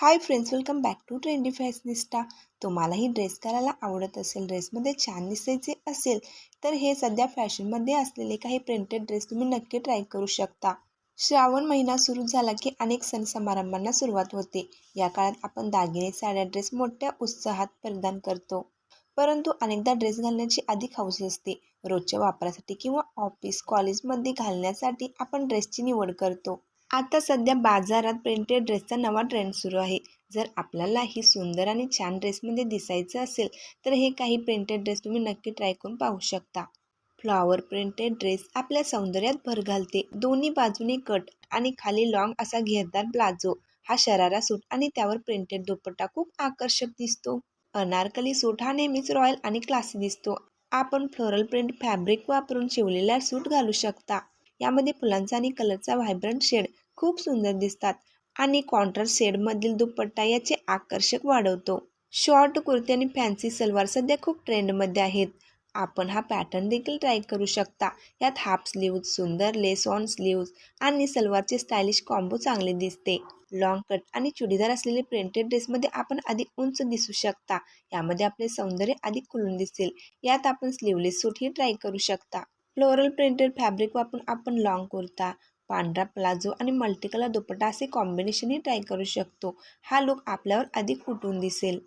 Hi friends welcome back to trendy fashionista तुम्हालाही dress करायला आवडत असेल ड्रेसमध्ये छान दिसायचे असेल तर हे सध्या फॅशनमध्ये असलेले काही प्रिंटेड ड्रेस तुम्ही नक्की ट्राय करू शकता. श्रावण महिना सुरू झाला की अनेक सण समारंभांना सुरुवात होते. या काळात आपण दागिने साड्या ड्रेस मोठ्या उत्साहात परिधान करतो. परंतु अनेकदा ड्रेस घालण्याची अधिक हौस असते. रोजच्या वापरासाठी किंवा ऑफिस कॉलेजमध्ये घालण्यासाठी आपण ड्रेसची निवड करतो. आता सध्या बाजारात प्रिंटेड ड्रेसचा नवा ट्रेंड सुरू आहे. जर आपल्याला ही सुंदर आणि छान ड्रेसमध्ये दिसायचं असेल तर हे काही प्रिंटेड ड्रेस तुम्ही नक्की ट्राय करून पाहू शकता. फ्लॉवर प्रिंटेड ड्रेस आपल्या सौंदर्यात भर घालते. दोन्ही बाजूने कट आणि खाली लॉंग असा घेरदार प्लाझो. हा शरारा सूट आणि त्यावर प्रिंटेड दुपट्टा खूप आकर्षक दिसतो. अनारकली सूट हा नेहमीच रॉयल आणि क्लासी दिसतो. आपण फ्लोरल प्रिंट फॅब्रिक वापरून शिवलेला सूट घालू शकता. यामध्ये फुलांचा आणि कलरचा व्हायब्रंट शेड खूप सुंदर दिसतात आणि कॉन्ट्रास्ट शेडमधील दुपट्टा याचे आकर्षक वाढवतो. शॉर्ट कुर्ती आणि फॅन्सी सलवार सध्या खूप ट्रेंडमध्ये आहेत. आपण हा पॅटर्न देखील ट्राय करू शकता. यात हाफ स्लीव्ज सुंदर लेस ऑन स्लीव्ज आणि सलवारचे स्टायलिश कॉम्बो चांगले दिसते. लॉंग कट आणि चुडीदार असलेले प्रिंटेड ड्रेसमध्ये आपण अधिक उंच दिसू शकता. यामध्ये आपले सौंदर्य अधिक खुलून दिसेल. यात आपण स्लीवलेस सूटही ट्राय करू शकता. फ्लोरल प्रिंटेड फॅब्रिक वापरून आपण लॉंग कुर्ता पांढरा प्लाझो आणि मल्टीकलर दुपट्टा असे कॉम्बिनेशनही ट्राय करू शकतो. हा लुक आपल्यावर अधिक उठून दिसेल.